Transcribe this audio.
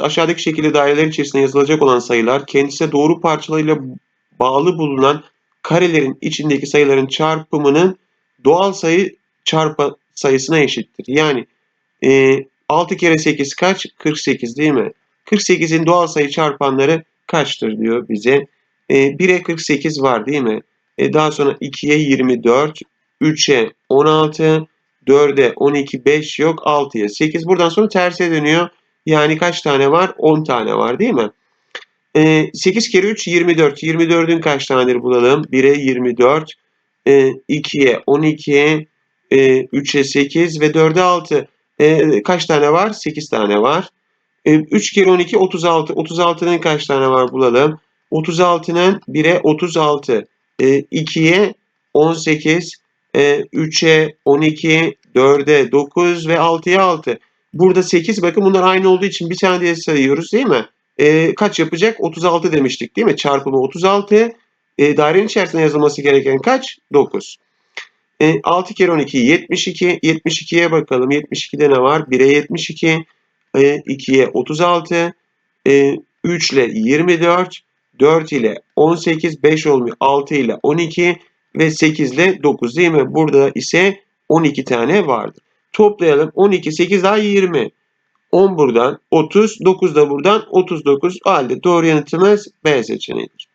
Aşağıdaki şekilde daireler içerisinde yazılacak olan sayılar kendisine doğru parçalarıyla bağlı bulunan karelerin içindeki sayıların çarpımının doğal sayı çarpı sayısına eşittir. Yani e, 6 kere 8 kaç? 48 değil mi? 48'in doğal sayı çarpanları kaçtır diyor bize. E, 1'e 48 var değil mi? E, daha sonra 2'ye 24, 3'e 16, 4'e 12, 5 yok, 6'ya 8. Buradan sonra terse dönüyor. Yani kaç tane var? 10 tane var değil mi? E, 8 kere 3 24. 24'ün kaç tanedir bulalım? 1'e 24, e, 2'ye 12, e, 3'e 8 ve 4'e 6. E, kaç tane var? 8 tane var. E, 3 kere 12 36. 36'nın kaç tane var bulalım. 36'nın 1'e 36. E, 2'ye 18. E, 3'e 12. 4'e 9 ve 6'ya 6. Burada 8 bakın bunlar aynı olduğu için bir tane diye sayıyoruz değil mi? E, kaç yapacak? 36 demiştik değil mi? Çarpımı 36. E, dairenin içerisinde yazılması gereken kaç? 9. E, 6 kere 12 72. 72'ye bakalım. 72'de ne var? 1'e 72. E, 2'ye 36. E, 3 ile 24. 4 ile 18. 5 olmuyor. 6 ile 12. Ve 8 ile 9 değil mi? Burada ise 12 tane vardır. Toplayalım. 12, 8 daha 20. 10 buradan 30, 9 da buradan 39. O halde doğru yanıtımız B seçeneğidir.